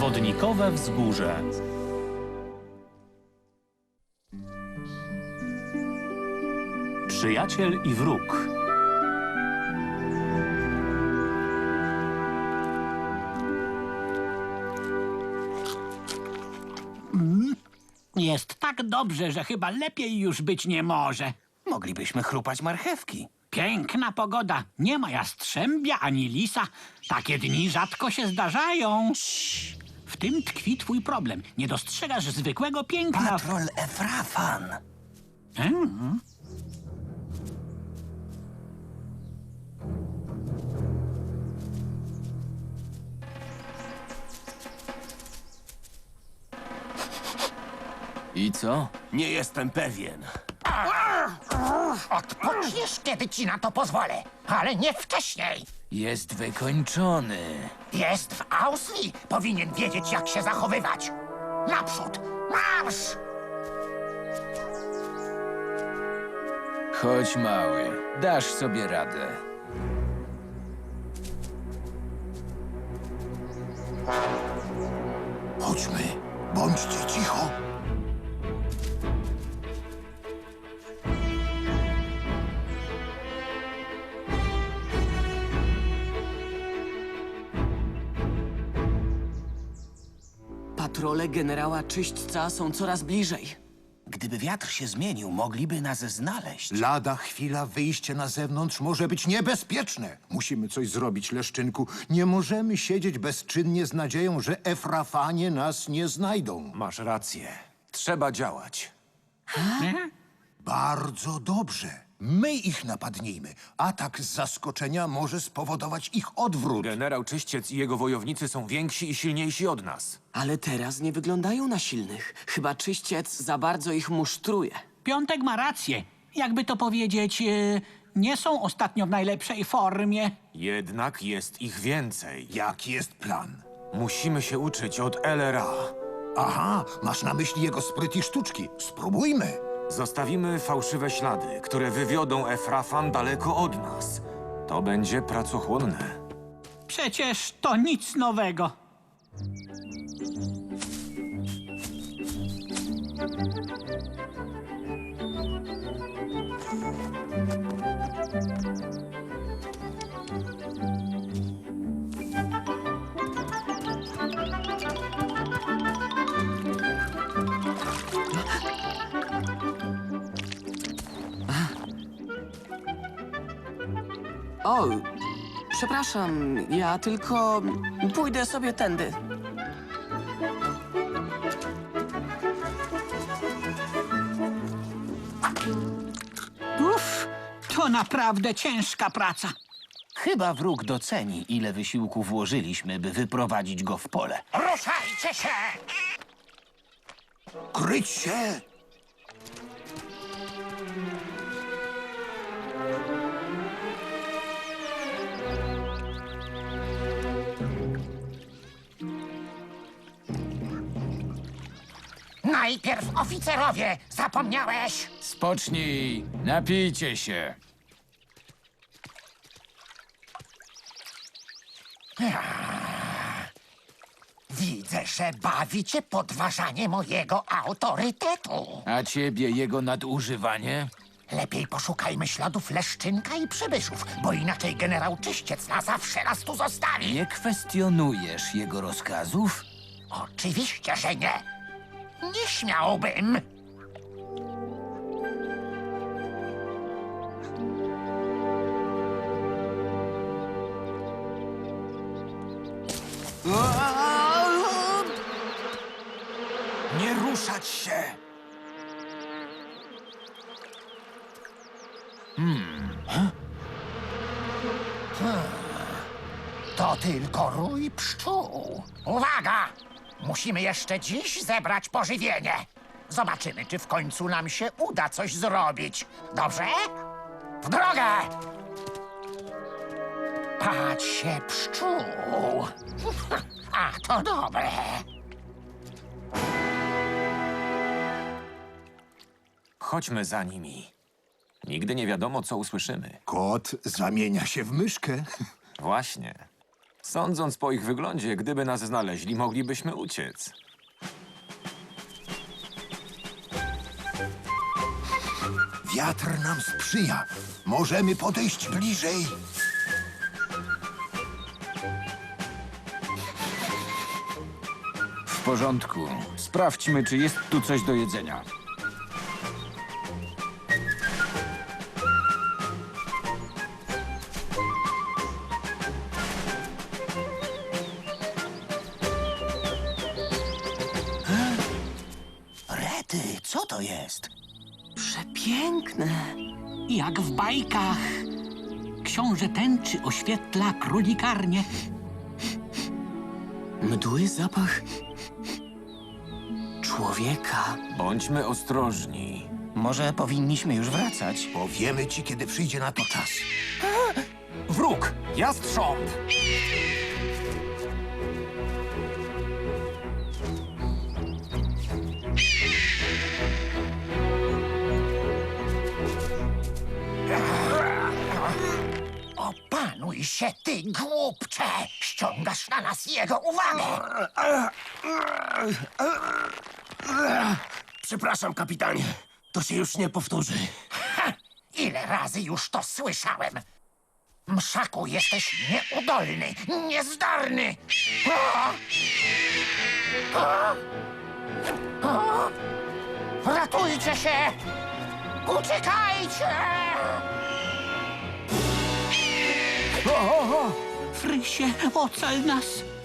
Wodnikowe wzgórze. Przyjaciel i wróg. Tak dobrze, że chyba lepiej już być nie może. Moglibyśmy chrupać marchewki. Piękna pogoda, nie ma jastrzębia ani lisa. Takie dni rzadko się zdarzają. W tym tkwi twój problem. Nie dostrzegasz zwykłego piękna. Patrol Efrafan. Hmm? I co? Nie jestem pewien. Odpoczniesz, kiedy ci na to pozwolę, ale nie wcześniej. Jest wykończony. Jest w Austrii, powinien wiedzieć, jak się zachowywać. Naprzód, marsz! Chodź, mały. Dasz sobie radę. Chodźmy, bądźcie cicho. Patrole generała Czyśćca są coraz bliżej. Gdyby wiatr się zmienił, mogliby nas znaleźć. Lada chwila, wyjście na zewnątrz może być niebezpieczne. Musimy coś zrobić, Leszczynku. Nie możemy siedzieć bezczynnie z nadzieją, że Efrafanie nas nie znajdą. Masz rację. Trzeba działać. Bardzo dobrze. My ich napadnijmy. Atak z zaskoczenia może spowodować ich odwrót. Generał Czyściec i jego wojownicy są więksi i silniejsi od nas. Ale teraz nie wyglądają na silnych. Chyba Czyściec za bardzo ich musztruje. Piątek ma rację. Jakby to powiedzieć, e, nie są ostatnio w najlepszej formie. Jednak jest ich więcej. Jaki jest plan? Musimy się uczyć od LRA. Aha, masz na myśli jego spryt i sztuczki. Spróbujmy. Zostawimy fałszywe ślady, które wywiodą Efrafan daleko od nas. To będzie pracochłonne. Przecież to nic nowego. O, przepraszam, ja tylko pójdę sobie tędy. Uff, to naprawdę ciężka praca. Chyba wróg doceni, ile wysiłku włożyliśmy, by wyprowadzić go w pole. Ruszajcie się! Kryć się! Najpierw oficerowie, zapomniałeś? Spocznij, napijcie się. Widzę, że bawi cię podważanie mojego autorytetu. A ciebie jego nadużywanie? Lepiej poszukajmy śladów Leszczynka i przybyszów, bo inaczej generał Czyściec na zawsze nas tu zostawi. Nie kwestionujesz jego rozkazów? Oczywiście, że nie. Nie śmiałbym. Nie ruszać się! To tylko rój pszczół. Uwaga! Musimy jeszcze dziś zebrać pożywienie. Zobaczymy, czy w końcu nam się uda coś zrobić. Dobrze? W drogę! Patrz się pszczół. A, to dobre. Chodźmy za nimi. Nigdy nie wiadomo, co usłyszymy. Kot zamienia się w myszkę. Właśnie. Sądząc po ich wyglądzie, gdyby nas znaleźli, moglibyśmy uciec. Wiatr nam sprzyja. Możemy podejść bliżej. W porządku. Sprawdźmy, czy jest tu coś do jedzenia. Książę tęczy oświetla królikarnię. Mdły zapach człowieka. Bądźmy ostrożni. Może powinniśmy już wracać? Powiemy ci, kiedy przyjdzie na to czas. Wróg! Jastrząb! Opanuj się, ty głupcze! Ściągasz na nas jego uwagę! Przepraszam, kapitanie. To się już nie powtórzy. Ha! Ile razy już to słyszałem? Mszaku, jesteś nieudolny, niezdarny! A! A! A! Ratujcie się! Uciekajcie! Frysie, ocal nas.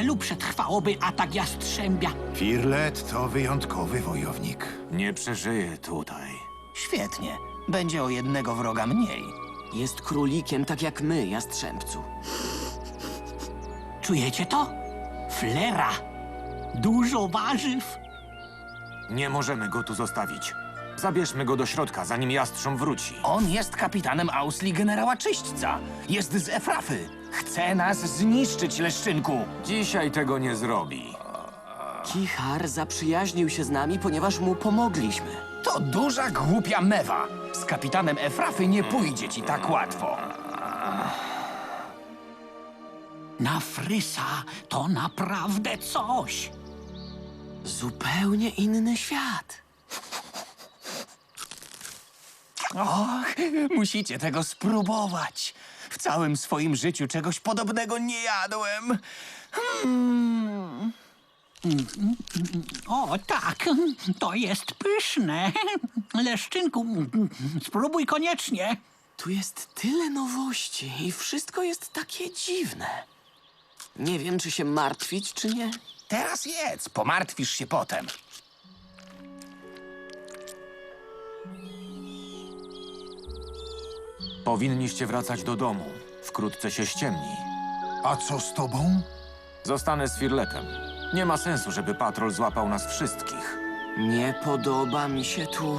Niewielu przetrwałoby atak jastrzębia. Firlet to wyjątkowy wojownik. Nie przeżyje tutaj. Świetnie. Będzie o jednego wroga mniej. Jest królikiem tak jak my, jastrzębcu. Czujecie to? Flera. Dużo warzyw. Nie możemy go tu zostawić. Zabierzmy go do środka, zanim jastrząb wróci. On jest kapitanem Ausli generała Czyśćca. Jest z Efrafy. Chce nas zniszczyć, Leszczynku. Dzisiaj tego nie zrobi. Kichar zaprzyjaźnił się z nami, ponieważ mu pomogliśmy. To duża, głupia mewa. Z kapitanem Efrafy nie pójdzie ci tak łatwo. Na Frysa to naprawdę coś. Zupełnie inny świat. Och, musicie tego spróbować. W całym swoim życiu czegoś podobnego nie jadłem. O, tak, to jest pyszne. Leszczynku, spróbuj koniecznie. Tu jest tyle nowości i wszystko jest takie dziwne. Nie wiem, czy się martwić, czy nie. Teraz jedz, pomartwisz się potem. Powinniście wracać do domu. Wkrótce się ściemni. A co z tobą? Zostanę z Firletem. Nie ma sensu, żeby patrol złapał nas wszystkich. Nie podoba mi się tu.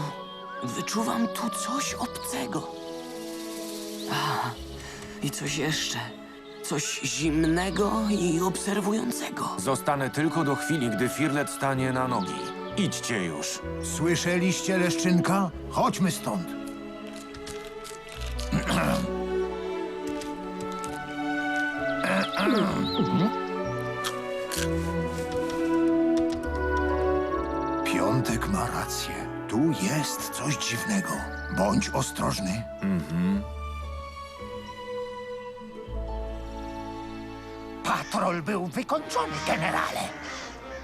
Wyczuwam tu coś obcego. A, i coś jeszcze. Coś zimnego i obserwującego. Zostanę tylko do chwili, gdy Firlet stanie na nogi. Idźcie już. Słyszeliście, Leszczynka? Chodźmy stąd. Bądź ostrożny. Patrol był wykończony, generale.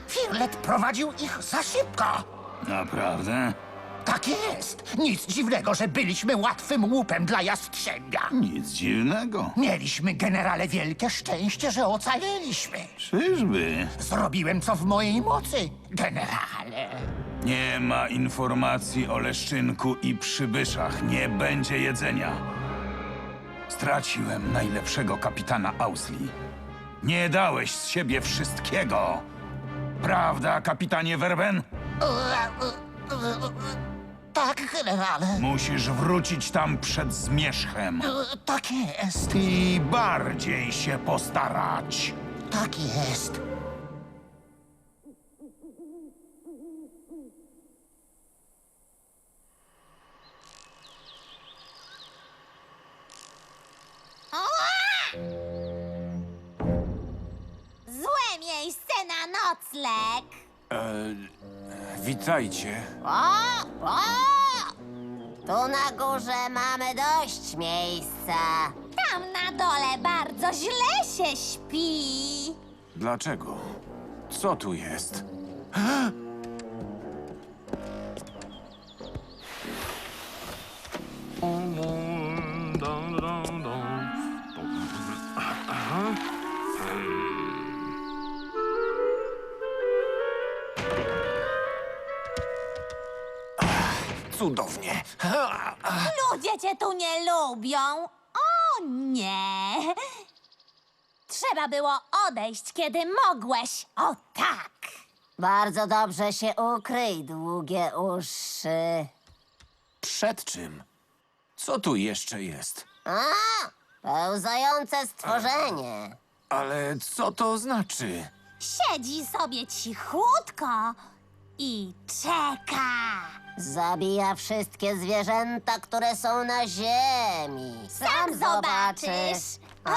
Firlet prowadził ich za szybko. Naprawdę? Tak jest. Nic dziwnego, że byliśmy łatwym łupem dla jastrzębia. Nic dziwnego. Mieliśmy, generale, wielkie szczęście, że ocaleliśmy. Czyżby? Zrobiłem co w mojej mocy, generale. Nie ma informacji o Leszczynku i przybyszach. Nie będzie jedzenia. Straciłem najlepszego kapitana Ausli. Nie dałeś z siebie wszystkiego. Prawda, kapitanie Verben? Tak, generale. Musisz wrócić tam przed zmierzchem Tak jest, i bardziej się postarać. tak jest. Witajcie. O, o! Tu na górze mamy dość miejsca. Tam na dole bardzo źle się śpi. Dlaczego? Co tu jest? Cudownie. Ludzie cię tu nie lubią. O nie. Trzeba było odejść, kiedy mogłeś. O tak. Bardzo dobrze się ukryj, długie uszy. Przed czym? Co tu jeszcze jest? A, pełzające stworzenie. Ale co to znaczy? Siedzi sobie cichutko i czeka. Zabija wszystkie zwierzęta, które są na ziemi. Sam zobaczysz. A,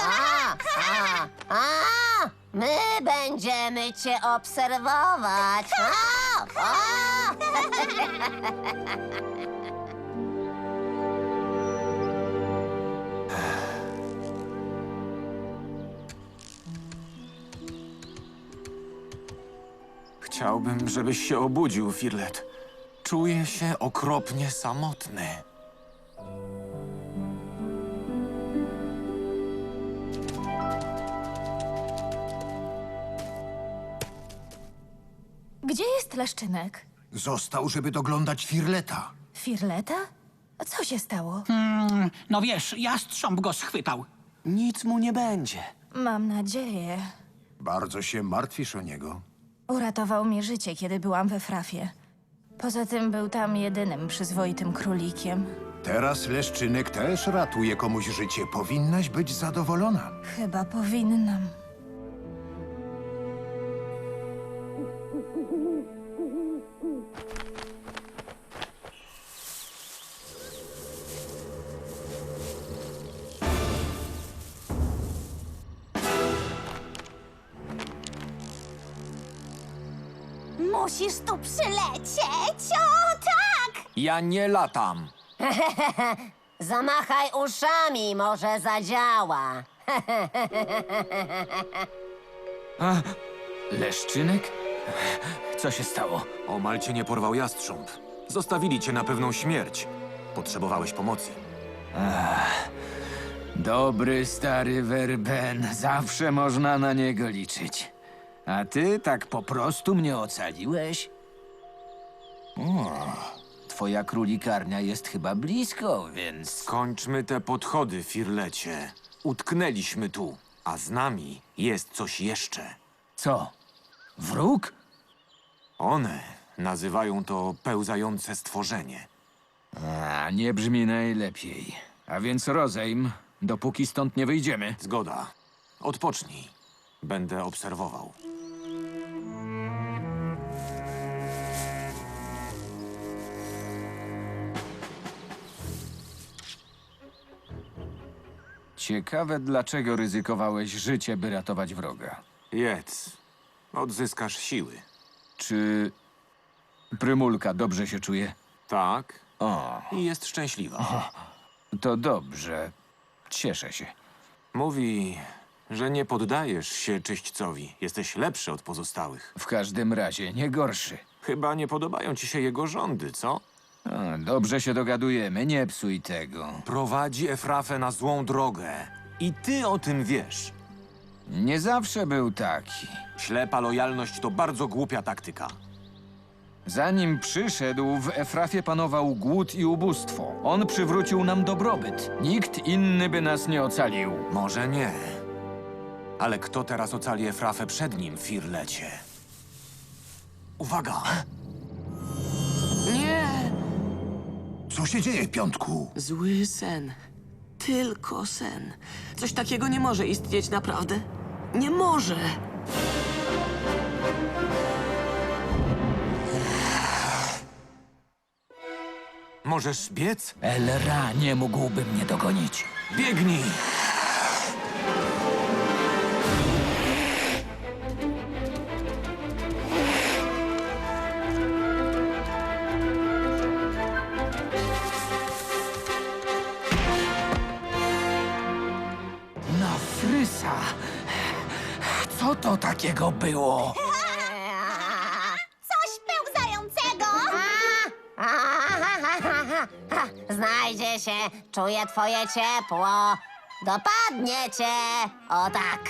a, a, a, my będziemy cię obserwować. A, a. Chciałbym, żebyś się obudził, Firlet. Czuję się okropnie samotny. Gdzie jest Leszczynek? Został, żeby doglądać Firleta. Firleta? Co się stało? No wiesz, jastrząb go schwytał. Nic mu nie będzie. Mam nadzieję. Bardzo się martwisz o niego. Uratował mi życie, kiedy byłam we Frafie. Poza tym był tam jedynym przyzwoitym królikiem. Teraz Leszczynek też ratuje komuś życie. Powinnaś być zadowolona. Chyba powinnam. Ja nie latam. Zamachaj uszami, może zadziała. Leszczynek? Co się stało? Omal cię nie porwał jastrząb. Zostawili cię na pewną śmierć. Potrzebowałeś pomocy. Dobry stary Werben. Zawsze można na niego liczyć. A ty tak po prostu mnie ocaliłeś? O, twoja królikarnia jest chyba blisko, więc... Skończmy te podchody, Firlecie. Utknęliśmy tu, a z nami jest coś jeszcze. Co? Wróg? One nazywają to pełzające stworzenie. A, nie brzmi najlepiej. A więc rozejm, dopóki stąd nie wyjdziemy. Zgoda. Odpocznij. Będę obserwował. Ciekawe, dlaczego ryzykowałeś życie, by ratować wroga. Jedz. Odzyskasz siły. Czy Prymulka dobrze się czuje? Tak. O, I jest szczęśliwa. to dobrze. Cieszę się. Mówi, że nie poddajesz się czyśćcowi. Jesteś lepszy od pozostałych. W każdym razie nie gorszy. Chyba nie podobają ci się jego rządy, co? A, dobrze się dogadujemy, nie psuj tego. Prowadzi Efrafę na złą drogę. I ty o tym wiesz. Nie zawsze był taki. Ślepa lojalność to bardzo głupia taktyka. Zanim przyszedł, w Efrafie panował głód i ubóstwo. On przywrócił nam dobrobyt. Nikt inny by nas nie ocalił. Może nie. Ale kto teraz ocali Efrafę przed nim, Firlecie? Uwaga! Co się dzieje, Piątku? Zły sen. Tylko sen. Coś takiego nie może istnieć naprawdę. Nie może! Możesz biec? Elra nie mógłby mnie dogonić. Biegnij! Takiego było? Coś pełzającego! Znajdzie się, czuję twoje ciepło. Dopadnie cię. O tak.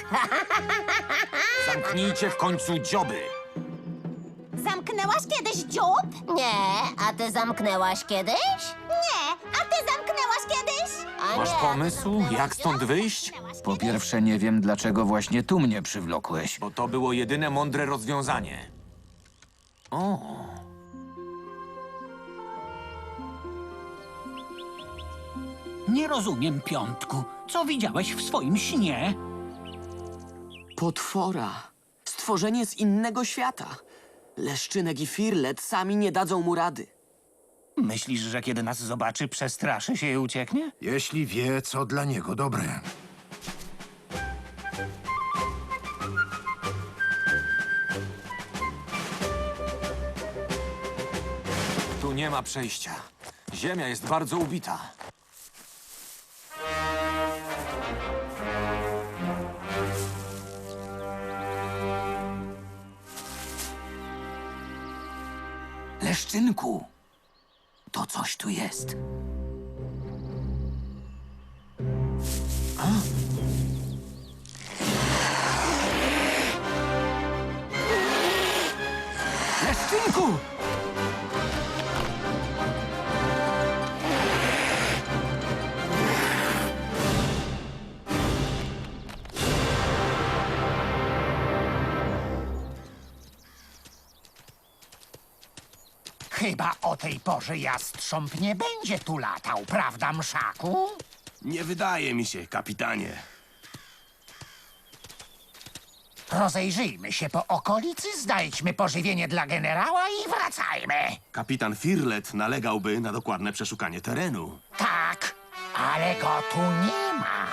Zamknijcie w końcu dzioby! Zamknęłaś kiedyś dziób? Nie, a ty zamknęłaś kiedyś? Nie, ty zamknęłaś kiedyś? A Masz nie, pomysł, jak stąd wyjść? Po pierwsze, nie wiem, dlaczego właśnie tu mnie przywlokłeś. Bo to było jedyne mądre rozwiązanie. O, Nie rozumiem, Piątku. Co widziałeś w swoim śnie? Potwora. Stworzenie z innego świata. Leszczynek i Firlet sami nie dadzą mu rady. Myślisz, że kiedy nas zobaczy, przestraszy się i ucieknie? Jeśli wie, co dla niego dobre. tu nie ma przejścia. Ziemia jest bardzo ubita. Leszczynku, to coś tu jest. A? Leszczynku! Chyba o tej porze jastrząb nie będzie tu latał, prawda, mszaku? Nie wydaje mi się, kapitanie. Rozejrzyjmy się po okolicy, znajdźmy pożywienie dla generała i wracajmy. Kapitan Firlet nalegałby na dokładne przeszukanie terenu. Tak, ale go tu nie ma.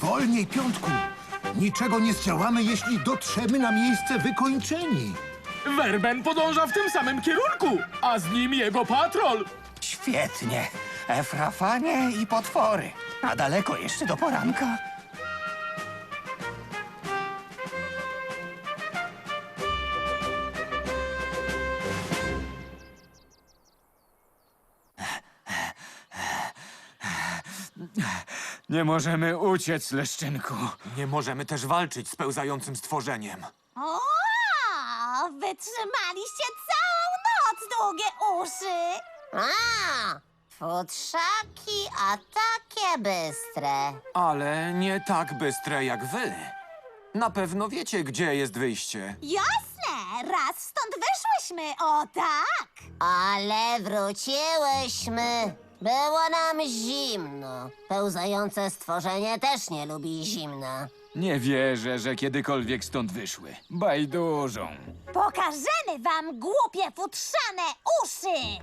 Wolniej, Piątku! Niczego nie zdziałamy, jeśli dotrzemy na miejsce wykończeni. Werben podąża w tym samym kierunku, a z nim jego patrol. Świetnie. Efrafanie i potwory. A daleko jeszcze do poranka? Nie możemy uciec, Leszczynku. Nie możemy też walczyć z pełzającym stworzeniem. O, wytrzymaliście całą noc, długie uszy. A, futrzaki, a takie bystre. Ale nie tak bystre jak wy. Na pewno wiecie, gdzie jest wyjście. Jasne, raz stąd wyszłyśmy, o tak. Ale wróciłyśmy. Było nam zimno. Pełzające stworzenie też nie lubi zimna. Nie wierzę, że kiedykolwiek stąd wyszły. Bajdużą. Pokażemy wam głupie futrzane uszy!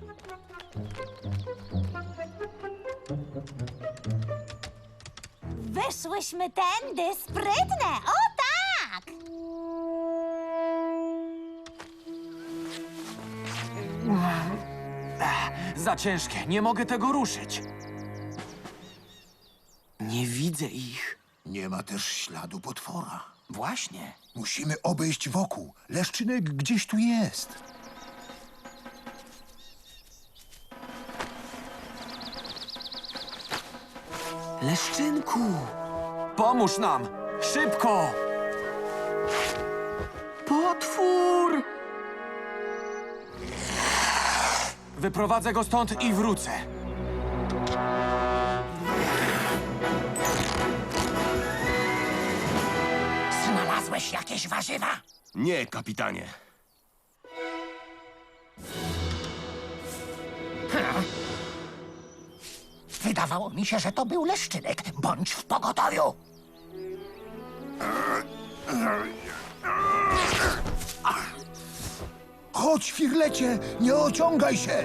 Wyszłyśmy tędy sprytne, o tak! Za ciężkie, nie mogę tego ruszyć. Nie widzę ich. Nie ma też śladu potwora. Właśnie. Musimy obejść wokół. Leszczynek gdzieś tu jest. Leszczynku! Pomóż nam! Szybko! Potwór! Wyprowadzę go stąd i wrócę. Znalazłeś jakieś warzywa? Nie, kapitanie. Wydawało mi się, że to był leszczynek. Bądź w pogotowiu. Chodź, Firlecie, nie ociągaj się!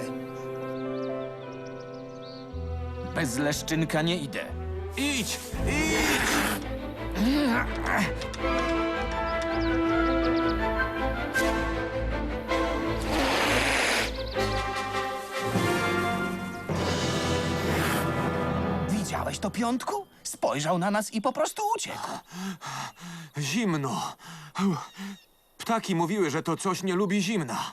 Bez leszczynka nie idę. Idź! Idź! Widziałeś to, Piątku? Spojrzał na nas i po prostu uciekł. Zimno. Ptaki mówiły, że to coś nie lubi zimna.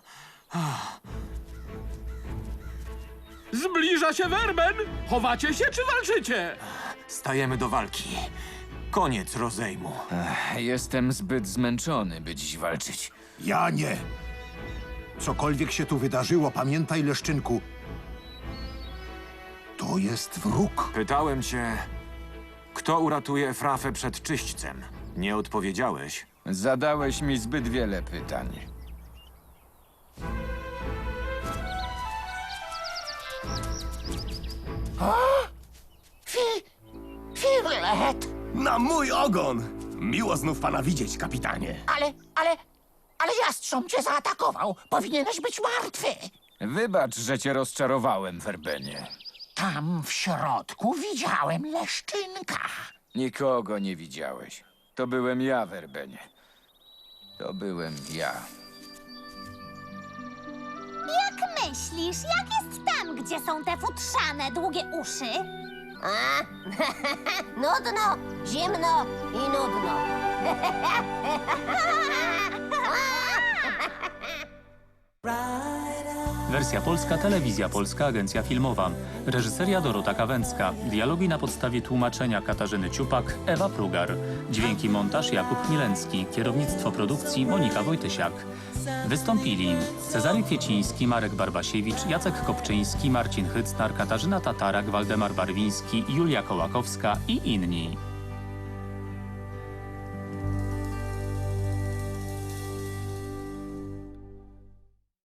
Zbliża się werben! Chowacie się czy walczycie? Stajemy do walki. Koniec rozejmu. Jestem zbyt zmęczony, by dziś walczyć. Ja nie. Cokolwiek się tu wydarzyło, pamiętaj, Leszczynku. To jest wróg. Pytałem cię, kto uratuje Efrafę przed czyśćcem. Nie odpowiedziałeś. Zadałeś mi zbyt wiele pytań. Fi... Firlet! Na mój ogon! Miło znów pana widzieć, kapitanie. Ale, ale, ale jastrząb cię zaatakował. Powinieneś być martwy. Wybacz, że cię rozczarowałem, Werbenie. Tam w środku widziałem leszczynka. Nikogo nie widziałeś. To byłem ja, Werbenie. To byłem ja. Jak myślisz, jak jest tam, gdzie są te futrzane, długie uszy? A? nudno, zimno i nudno. Wersja polska, telewizja polska, agencja filmowa. Reżyseria Dorota Kawęcka. Dialogi na podstawie tłumaczenia Katarzyny Ciupak, Ewa Prugar. Dźwięki montaż Jakub Milencki. Kierownictwo produkcji Monika Wojtysiak. Wystąpili Cezary Kwieciński, Marek Barbasiewicz, Jacek Kopczyński, Marcin Hycnar, Katarzyna Tatarak, Waldemar Barwiński, Julia Kołakowska i inni.